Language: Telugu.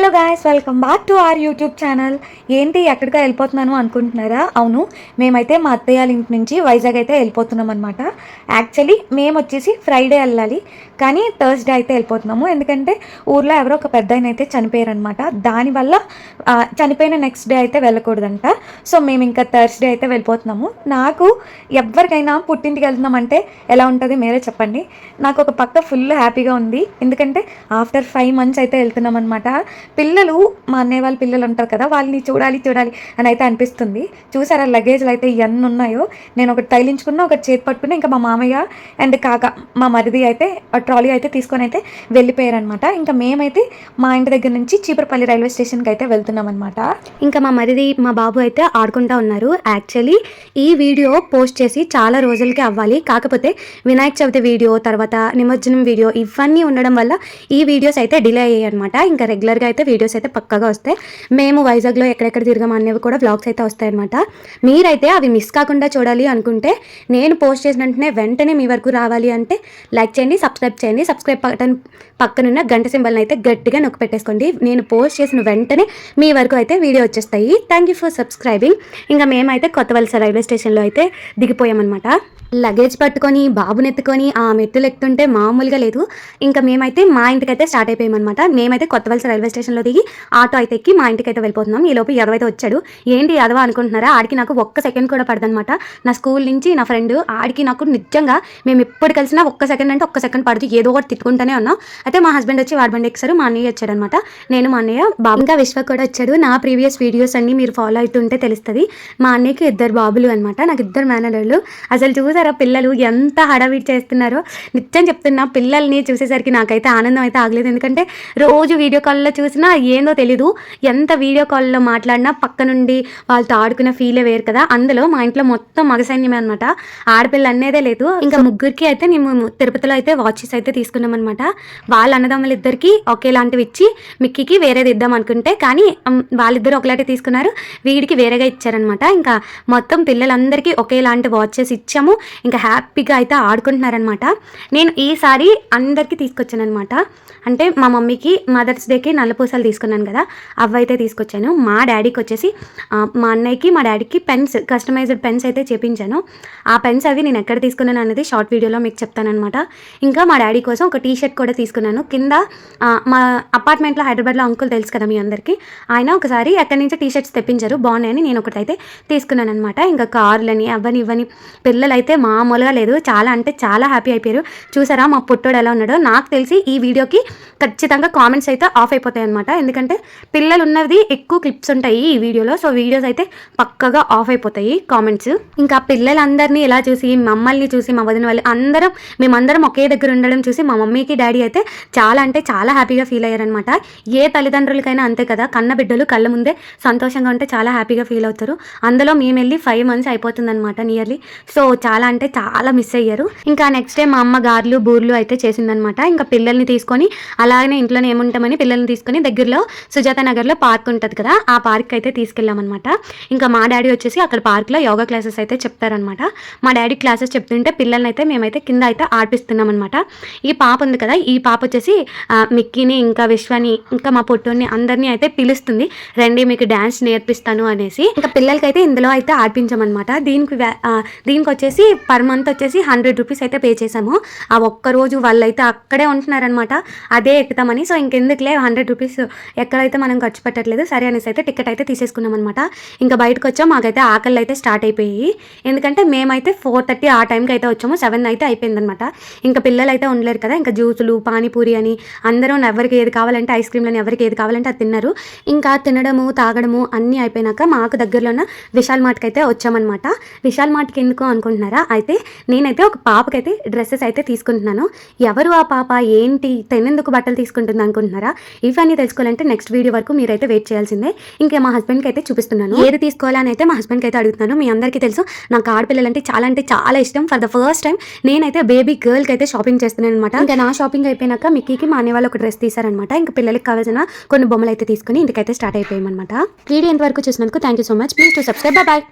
Hello guys welcome back to our YouTube channel. ఏంటి ఎక్కడికి వెళ్ళిపోతున్నాను అనుకుంటున్నారా? అవును మేమైతే మా అత్తయ్య వాళ్ళ ఇంటి నుంచి వైజాగ్ అయితే వెళ్ళిపోతున్నాం అనమాట యాక్చువల్లీ మేము వచ్చేసి ఫ్రైడే వెళ్ళాలి కానీ థర్స్డే అయితే వెళ్ళిపోతున్నాము. ఎందుకంటే ఊర్లో ఎవరో ఒక పెద్ద ఆయన అయితే చనిపోయారు అనమాట దానివల్ల చనిపోయిన నెక్స్ట్ డే అయితే వెళ్ళకూడదంట. సో మేము ఇంకా థర్స్డే అయితే వెళ్ళిపోతున్నాము. నాకు ఎవరికైనా పుట్టింటికి వెళ్తున్నామంటే ఎలా ఉంటుంది మీరే చెప్పండి. నాకు ఒక పక్క ఫుల్ హ్యాపీగా ఉంది. ఎందుకంటే ఆఫ్టర్ ఫైవ్ మంత్స్ అయితే వెళ్తున్నాం అనమాట పిల్లలు మా అన్నయ్య వాళ్ళ పిల్లలు ఉంటారు కదా వాళ్ళని చూడాలి చూడాలి అని అయితే అనిపిస్తుంది. చూసారా లగేజ్లు అయితే ఎన్ని ఉన్నాయో? నేను ఒకటి తగిలించుకున్న ఒకటి చేతి పట్టుకుని ఇంకా మా మామయ్య అండ్ కాక మా మరిది అయితే ట్రాలీ అయితే తీసుకొని అయితే వెళ్ళిపోయారనమాట ఇంకా మేమైతే మా ఇంటి దగ్గర నుంచి చీపురపల్లి రైల్వే స్టేషన్కి అయితే వెళ్తున్నాం అనమాట ఇంకా మా మరిది మా బాబు అయితే ఆడుకుంటా ఉన్నారు. యాక్చువల్లీ ఈ వీడియో పోస్ట్ చేసి చాలా రోజులకి అవ్వాలి. కాకపోతే వినాయక చవితి వీడియో తర్వాత నిమజ్జనం వీడియో ఇవన్నీ ఉండడం వల్ల ఈ వీడియోస్ అయితే డిలే అయ్యాయి అనమాట ఇంకా రెగ్యులర్గా అయితే వీడియోస్ అయితే పక్కాగా వస్తాయి. మేము వైజాగ్లో ఎక్కడెక్కడ తిరగం అనేవి కూడా బ్లాగ్స్ అయితే వస్తాయి అనమాట మీరైతే అవి మిస్ కాకుండా చూడాలి అనుకుంటే నేను పోస్ట్ చేసిన వెంటనే వెంటనే మీ వరకు రావాలి అంటే లైక్ చేయండి సబ్స్క్రైబ్ చేయండి. సబ్స్క్రైబ్ బటన్ పక్కనున్న గంట సింబల్ని అయితే గట్టిగా నొక్కి పెట్టేసుకోండి. నేను పోస్ట్ చేసిన వెంటనే మీ వరకు అయితే వీడియో వచ్చేస్తాయి. థ్యాంక్ యూ ఫర్ సబ్స్క్రైబింగ్ ఇంకా మేమైతే కొత్త వలస రైల్వే స్టేషన్లో అయితే దిగిపోయామన్నమాట. లగేజ్ పట్టుకొని బాబుని ఎత్తుకొని ఆ మెట్టులు ఎక్కుతుంటే మామూలుగా లేదు. ఇంకా మేమైతే మా ఇంటికైతే స్టార్ట్ అయిపోయామన్నమాట. మేమైతే కొత్త వలస రైల్వే స్టేషన్లో దిగి ఆటో అయితే ఎక్కి మా ఇంటికి అయితే వెళ్ళిపోతున్నాం. ఈ లోపు ఎదవైతే వచ్చాడు. ఏంటి ఎదవ అనుకుంటున్నారా? ఆడికి నాకు ఒక్క సెకండ్ కూడా పడదనమాట నా స్కూల్ నుంచి నా ఫ్రెండ్ ఆడికి నాకు నిజంగా మేము ఎప్పుడు కలిసినా ఒక్క సెకండ్ అంటే ఒక్క సెకండ్ పడుతూ ఏదో ఒకటి తిట్టుకుంటూనే ఉన్నాం. అయితే మా హస్బెండ్ వచ్చి వాడి బండి ఎక్కారు మా అన్నయ్య వచ్చాడనమాట నేను మా అన్నయ్య బాబుగా విశ్వ కూడా వచ్చాడు. నా ప్రీవియస్ వీడియోస్ అన్ని మీరు ఫాలో అవుతుంటే తెలుస్తుంది. మా అన్నయ్యకి ఇద్దరు బాబులు అనమాట నాకు ఇద్దరు మేనడర్లు అసలు చూసారా పిల్లలు ఎంత హడావిడి చేస్తున్నారో. నిత్యం చెప్తున్నా పిల్లల్ని చూసేసరికి నాకైతే ఆనందం అయితే ఆగలేదు. ఎందుకంటే రోజు వీడియో కాల్లో చూసి చూసినా ఏందో తెలీదు. ఎంత వీడియో కాల్లో మాట్లాడినా పక్క నుండి వాళ్ళతో ఆడుకున్న ఫీలే వేరు కదా. అందులో మా ఇంట్లో మొత్తం మగ సైన్యమే అనమాట ఆడపిల్ల అనేదే లేదు. ఇంకా ముగ్గురికి అయితే మేము తిరుపతిలో అయితే వాచెస్ అయితే తీసుకున్నాం అనమాట వాళ్ళ అన్నదమ్ములు ఇద్దరికి ఒకేలాంటివి ఇచ్చి మిక్కీకి వేరేది ఇద్దాం అనుకుంటే కానీ వాళ్ళిద్దరు ఒకలాంటి తీసుకున్నారు. వీడికి వేరేగా ఇచ్చారనమాట ఇంకా మొత్తం పిల్లలందరికీ ఒకేలాంటి వాచెస్ ఇచ్చాము. ఇంకా హ్యాపీగా అయితే ఆడుకుంటున్నారనమాట నేను ఈసారి అందరికీ తీసుకొచ్చాను అనమాట అంటే మా మమ్మీకి మదర్స్ డేకి నల్ల పూసలు తీసుకున్నాను కదా అవి అయితే తీసుకొచ్చాను. మా డాడీకి వచ్చేసి మా అన్నయ్యకి మా డాడీకి పెన్స్ కస్టమైజ్డ్ పెన్స్ అయితే చేపించాను. ఆ పెన్స్ అవి నేను ఎక్కడ తీసుకున్నాను అనేది షార్ట్ వీడియోలో మీకు చెప్తానమాట ఇంకా మా డాడీ కోసం ఒక టీ షర్ట్ కూడా తీసుకున్నాను. కింద మా అపార్ట్మెంట్లో హైదరాబాద్లో అంకుల్ తెలుసు కదా మీ అందరికీ ఆయన ఒకసారి ఎక్కడి నుంచి టీ షర్ట్స్ తెప్పించారు. బాగున్నాయని నేను ఒకటైతే తీసుకున్నాను అనమాట ఇంకా కార్లని అవని ఇవని పిల్లలు అయితే మామూలుగా లేదు. చాలా అంటే చాలా హ్యాపీ అయిపోయారు. చూసారా మా పుట్టోడు ఎలా ఉన్నాడో? నాకు తెలిసి ఈ వీడియోకి ఖచ్చితంగా కామెంట్స్ అయితే ఆఫ్ అయిపోతాయి అనమాట ఎందుకంటే పిల్లలు ఉన్నది ఎక్కువ క్లిప్స్ ఉంటాయి ఈ వీడియోలో. సో వీడియోస్ అయితే పక్కగా ఆఫ్ అయిపోతాయి కామెంట్స్ ఇంకా పిల్లలందరినీ ఎలా చూసి మమ్మల్ని చూసి మా వదిన వాళ్ళు అందరం మేమందరం ఒకే దగ్గర ఉండడం చూసి మా మమ్మీకి డాడీ అయితే చాలా అంటే చాలా హ్యాపీగా ఫీల్ అయ్యారనమాట ఏ తల్లిదండ్రులకైనా అంతే కదా కన్న బిడ్డలు కళ్ళ ముందే సంతోషంగా ఉంటే చాలా హ్యాపీగా ఫీల్ అవుతారు. అందులో మేము వెళ్ళి ఫైవ్ మంత్స్ అయిపోతుందనమాట నియర్లీ సో చాలా అంటే చాలా మిస్ అయ్యారు. ఇంకా నెక్స్ట్ డే మా అమ్మ గార్లు బూర్లు అయితే చేసిందనమాట ఇంకా పిల్లల్ని తీసుకొని అలాగనే ఇంట్లోనే ఏముంటామని పిల్లల్ని తీసుకొని దగ్గరలో సుజాత నగర్లో పార్క్ ఉంటుంది కదా ఆ పార్క్ అయితే తీసుకెళ్ళామన్నమాట. ఇంకా మా డాడీ వచ్చేసి అక్కడ పార్క్లో యోగా క్లాసెస్ అయితే చెప్తారనమాట మా డాడీ క్లాసెస్ చెప్తుంటే పిల్లల్ని అయితే మేమైతే కింద అయితే ఆడిపిస్తున్నాం అనమాట ఈ పాప ఉంది కదా ఈ పాప వచ్చేసి మిక్కీని ఇంకా విశ్వాని ఇంకా మా పొట్టుని అందరినీ అయితే పిలుస్తుంది. రండి మీకు డ్యాన్స్ నేర్పిస్తాను అనేసి. ఇంకా పిల్లలకైతే ఇందులో అయితే ఆడిపించామన్నమాట దీనికి దీనికి వచ్చేసి పర్ మంత్ వచ్చేసి హండ్రెడ్ రూపీస్ అయితే పే చేసాము ఆ ఒక్క రోజు వాళ్ళైతే అక్కడే ఉంటున్నారనమాట అదే ఎక్కుతామని సో ఇంకెందుకులే హండ్రెడ్ రూపీస్ రూపీస్ ఎక్కడైతే మనం ఖర్చు పెట్టట్లేదు సరే అనేసి అయితే టికెట్ అయితే తీసేసుకున్నాం అనమాట ఇంకా బయటకు వచ్చాం మాకైతే ఆకలి అయితే స్టార్ట్ అయిపోయి ఎందుకంటే మేమైతే ఫోర్ థర్టీ ఆ టైంకి అయితే వచ్చాము సెవెన్ అయితే అయిపోయిందనమాట ఇంకా పిల్లలు అయితే ఉండలేరు కదా ఇంకా జ్యూసులు పానీపూరి అని అందరూ ఎవరికి ఏది కావాలంటే ఐస్ క్రీమ్లని ఎవరికి ఏది కావాలంటే అది తిన్నారు. ఇంకా తినడము తాగడము అన్నీ అయిపోయినాక మాకు దగ్గరలో ఉన్న విశాల్ మార్ట్కి అయితే వచ్చామన్నమాట విశాల్ మార్ట్కి ఎందుకు అనుకుంటున్నారా? అయితే నేనైతే ఒక పాపకైతే డ్రెస్సెస్ అయితే తీసుకుంటున్నాను. ఎవరు ఆ పాప? ఏంటి? తినేందుకు బట్టలు తీసుకుంటుంది అనుకుంటున్నారా? ఇవన్నీ తెలుసుకోవాలంటే నెక్స్ట్ వీడియో వరకు మీరైతే వెయిట్ చేయాల్సిందే. ఇంకా మా హస్బెండ్కి అయితే చూపిస్తున్నాను. ఏది తీసుకోవాలని అయితే మా హస్బెండ్కి అయితే అడుగుతున్నాను. మీ అందరికీ తెలుసు నాకు ఆడపిల్లలంటే చాలా అంటే చాలా ఇష్టం. ఫర్ ద ఫస్ట్ టైం నేనైతే బేబీ గర్ల్కి అయితే షాపింగ్ చేస్తున్నాను అనమాట ఇంకా నా షాపింగ్ అయిపోయినాక మిక్కీకి మా అనే వాళ్ళు ఒక డ్రెస్ తీసారనమాట ఇంకా పిల్లలకి కావాల్సిన కొన్ని బొమ్మలు అయితే తీసుకుని ఇంటికైతే స్టార్ట్ అయిపోయామన్నమాట. వీడియో ఎంతవరకు చూసినందుకు thank you so much please to subscribe bye